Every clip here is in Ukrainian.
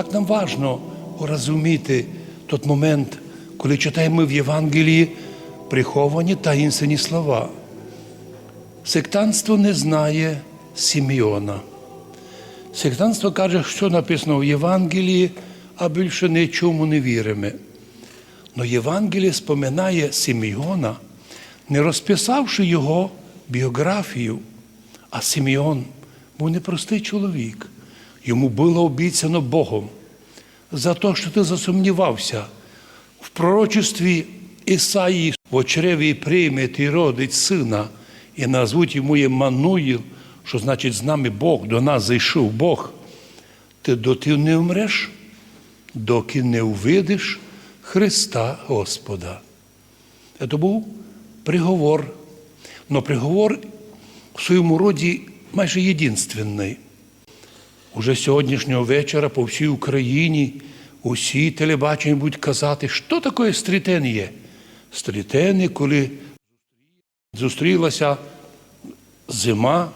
Так нам важно розуміти той момент, коли читаємо в Євангелії приховані таїнственні слова. Сектантство не знає Сімеона. Сектантство каже, що написано в Євангелії, а більше нічому не віримо. Но Євангеліє споминає Симеона, не розписавши його біографію, а Симеон був непростий чоловік. Йому було обіцяно Богом за те, що ти засумнівався в пророчестві Ісаї в очреві прийме ти родить сина, і назвуть йому Ємануїл, що значить з нами Бог, до нас зайшов Бог. Ти доти не вмреш, доки не увидиш Христа Господа. Це був приговор, но приговор в своєму роді майже єдинственний. Уже сьогоднішнього вечора по всій Україні усі телебачення будуть казати, що таке стрітеніє. Стрітени, коли зустрілася зима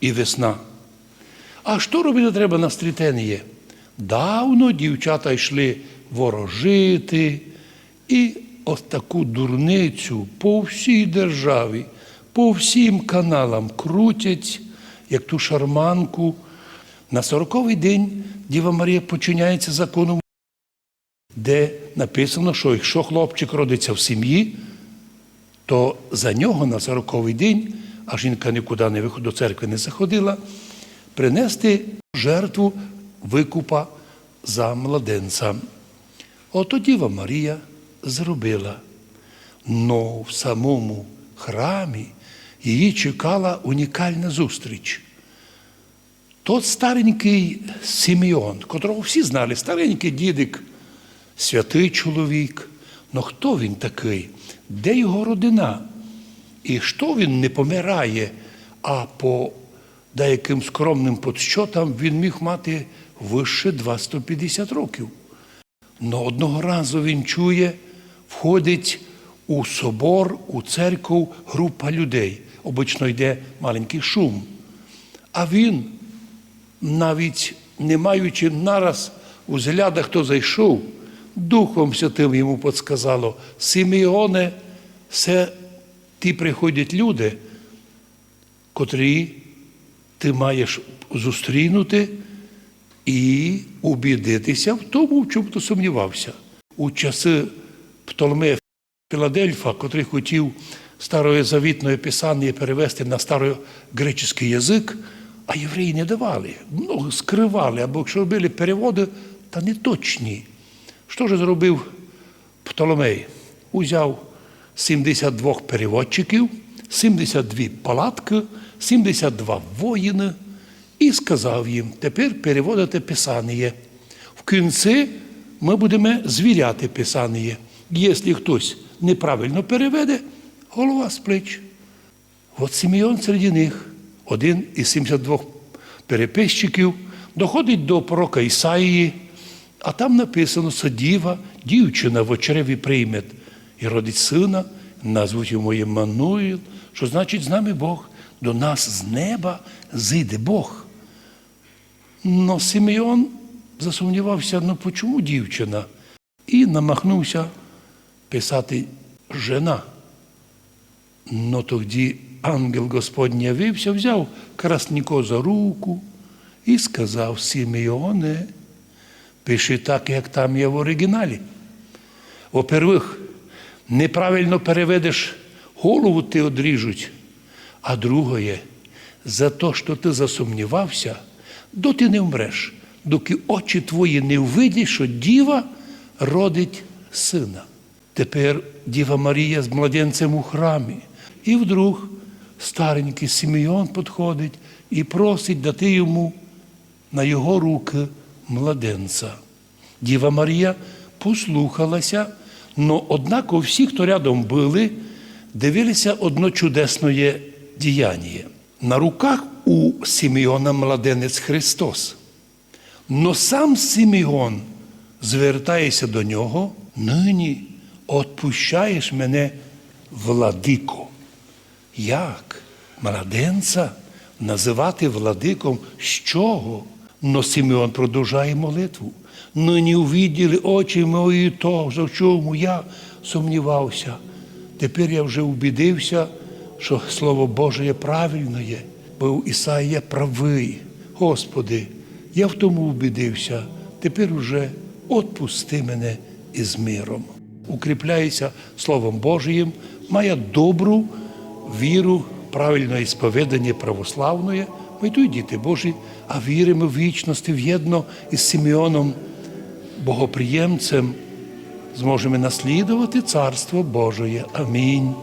і весна. А що робити треба на стрітеніє? Давно дівчата йшли ворожити, і ось таку дурницю по всій державі, по всім каналам крутять, як ту шарманку. На сороковий день Діва Марія починяється законом, де написано, що якщо хлопчик родиться в сім'ї, то за нього на сороковий день, а жінка нікуди не виходила, до церкви не заходила, принести жертву викупа за младенця. Ото Діва Марія зробила. Но в самому храмі її чекала унікальна зустріч. Тот старенький Симеон, котрого всі знали, старенький дідик, святий чоловік. Ну хто він такий? Де його родина? І що він не помирає, а по деяким скромним подсчотам він міг мати вище 250 років. Но одного разу він чує, входить у собор, у церкву група людей. Обично йде маленький шум. А він, навіть не маючи нараз у згляда, хто зайшов, Духом Святим йому подсказало, Симеоне, це ті приходять люди, котрі ти маєш зустрінути і убідитися в тому, в чому ти сумнівався. У часи Птолемея Філадельфа, котрий хотів старозавітне писання перевести на старогреческий язик, а євреї не давали, много скривали, або якщо робили переводи, та не точні. Що ж зробив Птоломей? Узяв 72 переводчиків, 72 палатки, 72 воїни і сказав їм, тепер переводите Писання. В кінці ми будемо звіряти Писання. Якщо хтось неправильно переведе, голова з плеч. От Симеон серед них, один із 72 переписчиків, доходить до пророка Ісаїї, а там написано, що діва, дівчина в очреві прийме і родить сина, назвуть йому Ємануїл, що значить з нами Бог, до нас з неба зійде Бог. Но Симеон засумнівався, ну почому дівчина? І намахнувся писати жена. Но тоді ангел Господній явився, взяв Красніко за руку і сказав Симеоне, пиши так, як там є в оригіналі. Во-первых, неправильно переведеш, голову ти одріжуть. А друге, за те, що ти засумнівався, доти не вмреш, доки очі твої не ввидять, що діва родить сина. Тепер Діва Марія з младенцем у храмі. І вдруг старенький Симеон підходить і просить дати йому на його руки младенця. Діва Марія послухалася, но однако всі, хто рядом були, дивилися одно чудесне діяння. На руках у Симеона младенець Христос. Но сам Симеон звертається до нього, нині отпущаєш мене, владико. Як младенця називати владиком з чого? Но Симеон продовжує молитву. Но не увиділи очі мої того, за чому я сумнівався. Тепер я вже убідився, що Слово Боже є правильне, є, бо Ісаїя правий. Господи, я в тому убідився. Тепер уже отпусти мене із миром. Укріпляється Словом Божиїм, має добру віру, правильне сповідання православної. Ми йдуть діти Божі, а віримо в вічності в'єдно із Симеоном, богоприємцем, зможемо наслідувати Царство Божоє. Амінь.